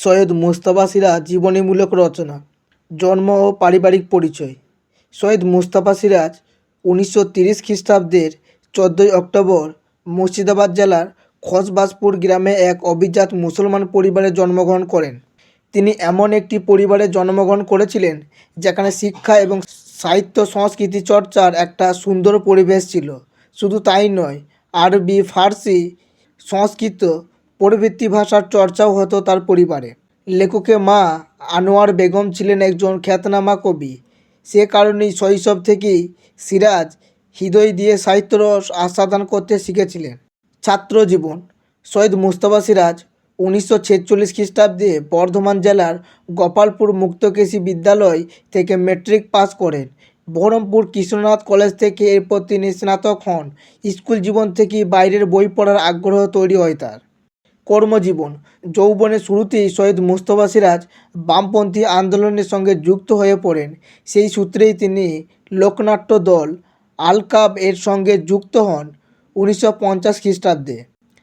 সৈয়দ মুস্তাফা সিরাজ জীবনীমূলক রচনা, জন্ম ও পারিবারিক পরিচয়। সৈয়দ মুস্তাফা সিরাজ উনিশশো তিরিশ খ্রিস্টাব্দের চোদ্দোই অক্টোবর মুর্শিদাবাদ জেলার খসবাসপুর গ্রামে এক অভিজাত মুসলমান পরিবারে জন্মগ্রহণ করেন। তিনি এমন একটি পরিবারে জন্মগ্রহণ করেছিলেন যেখানে শিক্ষা এবং সাহিত্য সংস্কৃতি চর্চার একটা সুন্দর পরিবেশ ছিল। শুধু তাই নয়, আরবি, ফার্সি, সংস্কৃত প্রভৃতি ভাষার চর্চাও হতো তার পরিবারে। লেখকের মা আনোয়ার বেগম ছিলেন একজন খ্যাতনামা কবি। সে কারণেই শৈশব থেকেই সিরাজ হৃদয় দিয়ে সাহিত্য রস আস্বাদন করতে শিখেছিলেন। ছাত্র জীবন, সৈয়দ মুস্তফা সিরাজ, উনিশশো ছেচল্লিশ খ্রিস্টাব্দে বর্ধমান জেলার গোপালপুর মুক্তকেশী বিদ্যালয় থেকে মেট্রিক পাস করেন। বহরমপুর কৃষ্ণনাথ কলেজ থেকে এরপর তিনি স্নাতক হন। স্কুল জীবন থেকেই বাইরের বই পড়ার আগ্রহ তৈরি হয় তার। কর্মজীবন। যৌবনের শুরুতেই সৈয়দ মুস্তফা সিরাজ বামপন্থী আন্দোলনের সঙ্গে যুক্ত হয়ে পড়েন। সেই সূত্রেই তিনি লোকনাট্য দল আলকাব এর সঙ্গে যুক্ত হন উনিশশো পঞ্চাশ খ্রিস্টাব্দে।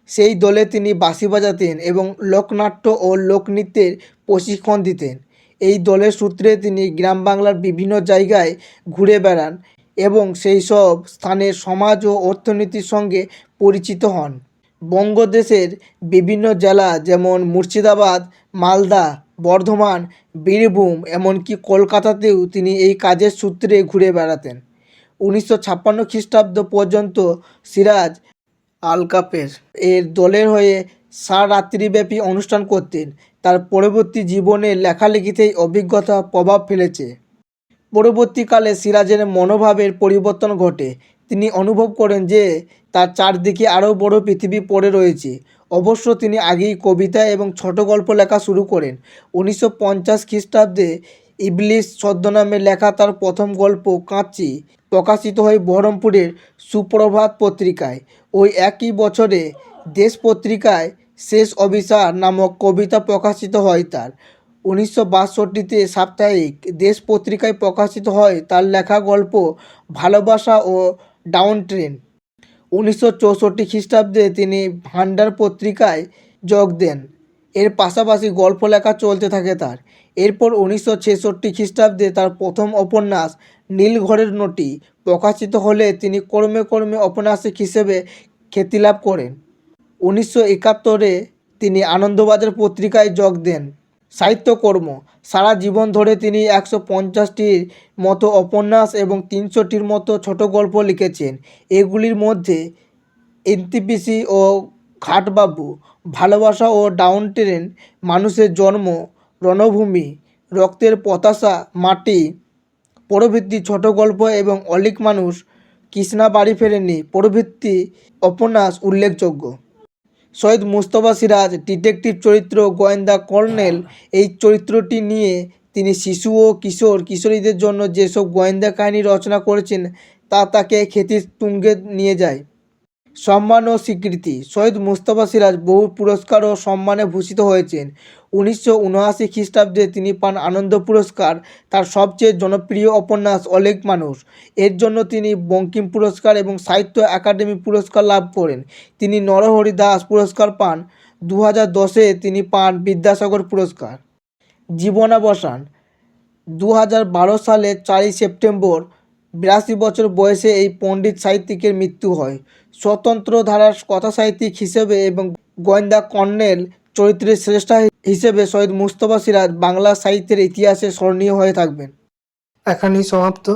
সেই দলে তিনি বাঁশি বাজাতেন এবং লোকনাট্য ও লোকনৃত্যের প্রশিক্ষণ দিতেন। এই দলের সূত্রে তিনি গ্রাম বাংলার বিভিন্ন জায়গায় ঘুরে বেড়ান এবং সেই সব স্থানের সমাজ ও অর্থনীতির সঙ্গে পরিচিত হন। বঙ্গদেশের বিভিন্ন জেলা যেমন মুর্শিদাবাদ, মালদা, বর্ধমান, বীরভূম, এমনকি কলকাতাতেও তিনি এই কাজের সূত্রে ঘুরে বেড়াতেন। উনিশশো ছাপ্পান্ন খ্রিস্টাব্দ পর্যন্ত সিরাজ আলকাপের এর দলের হয়ে সারাত্রিব্যাপী অনুষ্ঠান করতেন। তার পরবর্তী জীবনে লেখালেখিতেই অভিজ্ঞতা, প্রভাব ফেলেছে। পরবর্তীকালে সিরাজের মনোভাবের পরিবর্তন ঘটে। তিনি অনুভব করেন যে তার চারদিকে আরও বড় পৃথিবী পড়ে রয়েছে। অবশ্য তিনি আগেই কবিতা এবং ছোট গল্প লেখা শুরু করেন। উনিশশো পঞ্চাশ খ্রিস্টাব্দে ইবলিশ ছদ্মনামে লেখা তার প্রথম গল্প কাঁচি প্রকাশিত হয় বহরমপুরের সুপ্রভাত পত্রিকায়। ওই একই বছরে দেশ পত্রিকায় শেষ অভিসার নামক কবিতা প্রকাশিত হয় তার। উনিশশো বাষট্টিতে সাপ্তাহিক দেশ পত্রিকায় প্রকাশিত হয় তার লেখা গল্প, ভালোবাসা ও ডাউন ট্রেন। উনিশশো চৌষট্টি খ্রিস্টাব্দে তিনি ভান্ডার পত্রিকায় যোগ দেন। এর পাশাপাশি গল্প লেখা চলতে থাকে তার। এরপর উনিশশো ছেষট্টি খ্রিস্টাব্দে তার প্রথম উপন্যাস নীলঘরের নটি প্রকাশিত হলে তিনি কর্মে কর্মে ঔপন্যাসিক হিসেবে খ্যাতি লাভ করেন। উনিশশো একাত্তরে তিনি আনন্দবাজার পত্রিকায় যোগ দেন। সাহিত্যকর্ম। সারা জীবন ধরে তিনি একশো পঞ্চাশটির মতো উপন্যাস এবং তিনশোটির মতো ছোট গল্প লিখেছেন। এগুলির মধ্যে এনটিপিসি ও ঘাটবাবু, ভালোবাসা ও ডাউন ট্রেন, মানুষের জন্ম, রণভূমি, রক্তের পতাশা মাটি, প্রভৃতি ছোট গল্প এবং অলিক মানুষ, কৃষ্ণা বাড়ি ফেরেনি প্রভৃতি উপন্যাস উল্লেখযোগ্য। সৈয়দ মুস্তফা সিরাজ, ডিটেকটিভ চরিত্র গোয়েন্দা কর্নেল। এই চরিত্রটি নিয়ে তিনি শিশু ও কিশোর কিশোরীদের জন্য যেসব গোয়েন্দা কাহিনী রচনা করেছেন, তা তাকে খ্যাতির তুঙ্গে নিয়ে যায়। সম্মান ও স্বীকৃতি। সৈয়দ মুস্তফা সিরাজ বহু পুরস্কার ও সম্মানে ভূষিত হয়েছেন। উনিশশো উনআশি খ্রিস্টাব্দে তিনি পান আনন্দ পুরস্কার, তার সবচেয়ে জনপ্রিয় উপন্যাস অলেক মানুষ। এর জন্য তিনি বঙ্কিম পুরস্কার এবং সাহিত্য একাডেমি পুরস্কার লাভ করেন। তিনি নরহরি দাস পুরস্কার পান। দু হাজার দশে তিনি পান বিদ্যাসাগর পুরস্কার। জীবনাবসান। দু হাজার বারো সালে চারই সেপ্টেম্বর বিরাশি বছর বয়সে এই পণ্ডিত সাহিত্যিকের মৃত্যু হয়। স্বতন্ত্র ধারার কথা সাহিত্যিক হিসেবে এবং গোয়েন্দা কর্নেল চরিত্রের শ্রেষ্ঠা হিসেবে সৈয়দ মুস্তফা সিরাজ বাংলা সাহিত্যের ইতিহাসে স্মরণীয় হয়ে থাকবেন। এখানেই সমাপ্ত।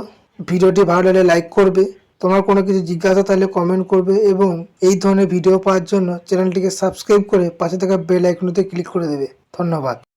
ভিডিওটি ভালো লাগলে লাইক করবে। তোমার কোনো কিছু জিজ্ঞাসা থাকলে কমেন্ট করবে এবং এই ধরনের ভিডিও পাওয়ার জন্য চ্যানেলটিকে সাবস্ক্রাইব করে পাশে থাকা বেল আইকনটিতে ক্লিক করে দেবে। ধন্যবাদ।